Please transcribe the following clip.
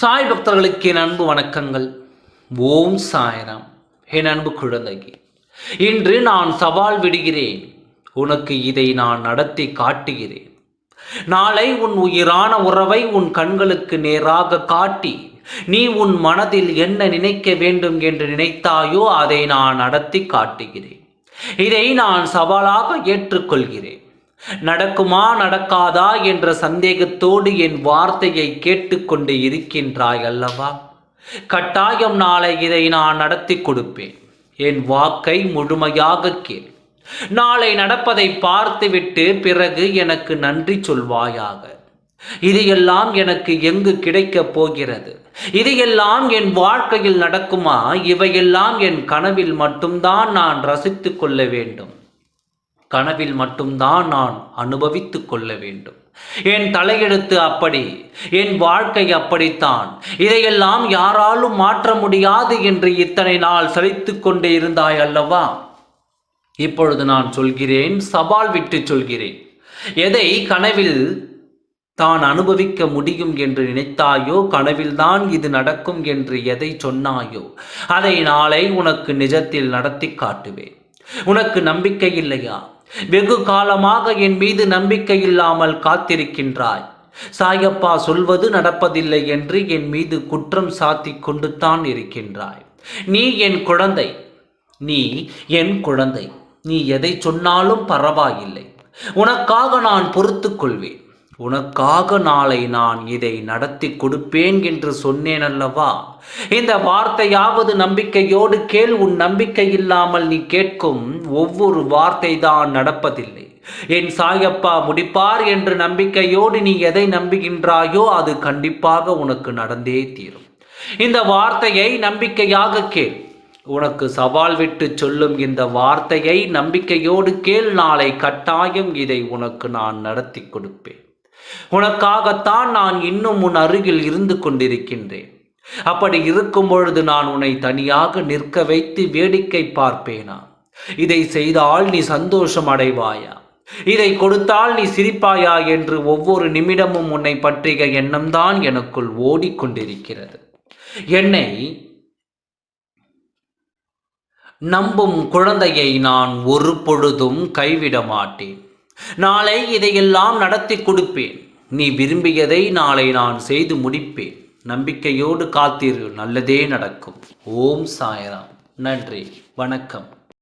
சாய் பக்தர்களுக்கு என் அன்பு வணக்கங்கள். ஓம் சாய்ராம். என் அன்பு குழந்தைக்கு இன்று நான் சவால் விடுகிறேன். உனக்கு இதை நான் நடத்தி காட்டுகிறேன். நாளை உன் உயிரான உறவை உன் கண்களுக்கு நேராக காட்டி நீ உன் மனதில் என்ன நினைக்க வேண்டும் என்று நினைத்தாயோ அதை நான் நடத்தி காட்டுகிறேன். இதை நான் சவாலாக ஏற்றுக்கொள்கிறேன். நடக்குமா நடக்காதா என்ற சந்தேகத்தோடு என் வார்த்தையை கேட்டுக்கொண்டு இருக்கின்றாய் அல்லவா? கட்டாயம் நாளை இதை நான் நடத்தி கொடுப்பேன். என் வாக்கை முழுமையாக கேள். நாளை நடப்பதை பார்த்துவிட்டு பிறகு எனக்கு நன்றி சொல்வாயாக. இதையெல்லாம் எனக்கு எங்கு கிடைக்கப் போகிறது? இதையெல்லாம் என் வாழ்க்கையில் நடக்குமா? இவையெல்லாம் என் கனவில் மட்டும்தான் நான் ரசித்து கொள்ள வேண்டும். கனவில் மட்டும்தான் நான் அனுபவித்து கொள்ள வேண்டும். என் தலையெழுத்து அப்படி என் வாழ்க்கை அப்படித்தான். இதையெல்லாம் யாராலும் மாற்ற முடியாது என்று இத்தனை நாள் சலித்து கொண்டே இருந்தாய் அல்லவா? இப்பொழுது நான் சொல்கிறேன் சவால் விட்டு சொல்கிறேன். எதை கனவில் தான் அனுபவிக்க முடியும் என்று நினைத்தாயோ கனவில்தான் இது நடக்கும் என்று எதை சொன்னாயோ அதை நாளை உனக்கு நிஜத்தில் நடத்தி காட்டுவேன். உனக்கு நம்பிக்கை இல்லையா? வெகு காலமாக என் மீது நம்பிக்கை இல்லாமல் காத்திருக்கின்றாய். சாயப்பா சொல்வது நடப்பதில்லை என்று என் மீது குற்றம் சாத்தி கொண்டு தான் இருக்கின்றாய். நீ என் குழந்தை. நீ என் குழந்தை. நீ எதை சொன்னாலும் பரவாயில்லை. உனக்காக நான் பொறுத்துக்கொள்வேன் உனக்காக நாளை நான் இதை நடத்தி கொடுப்பேன் என்று சொன்னேன் அல்லவா இந்த வார்த்தையாவது நம்பிக்கையோடு கேள் உன் நம்பிக்கை இல்லாமல் நீ கேட்கும் ஒவ்வொரு வார்த்தை தான் நடப்பதில்லை. என் சாயப்பா முடிப்பார் என்று நம்பிக்கையோடு நீ எதை நம்புகின்றாயோ அது கண்டிப்பாக உனக்கு நடந்தே தீரும். இந்த வார்த்தையை நம்பிக்கையாக கேள். உனக்கு சவால் விட்டு சொல்லும் இந்த வார்த்தையை நம்பிக்கையோடு கேள். நாளை கட்டாயம் இதை உனக்கு நான் நடத்தி கொடுப்பேன். உனக்காகத்தான் நான் இன்னும் உன் அருகில் இருந்து கொண்டிருக்கின்றேன். அப்படி இருக்கும் பொழுது நான் உன்னை தனியாக நிற்க வைத்து வேடிக்கை பார்ப்பேனா? இதை செய்தால் நீ சந்தோஷம் அடைவாயா? இதை கொடுத்தால் நீ சிரிப்பாயா என்று ஒவ்வொரு நிமிடமும் உன்னை பற்றிய எண்ணம்தான் எனக்குள் ஓடிக்கொண்டிருக்கிறது. என்னை நம்பும் குழந்தையை நான் ஒரு பொழுதும் கைவிட மாட்டேன். நாளை இதையெல்லாம் நடத்தி கொடுப்பேன். நீ விரும்பியதை நாளை நான் செய்து முடிப்பேன். நம்பிக்கையோடு காத்திரு நல்லதே நடக்கும். ஓம் சாயராம். நன்றி வணக்கம்.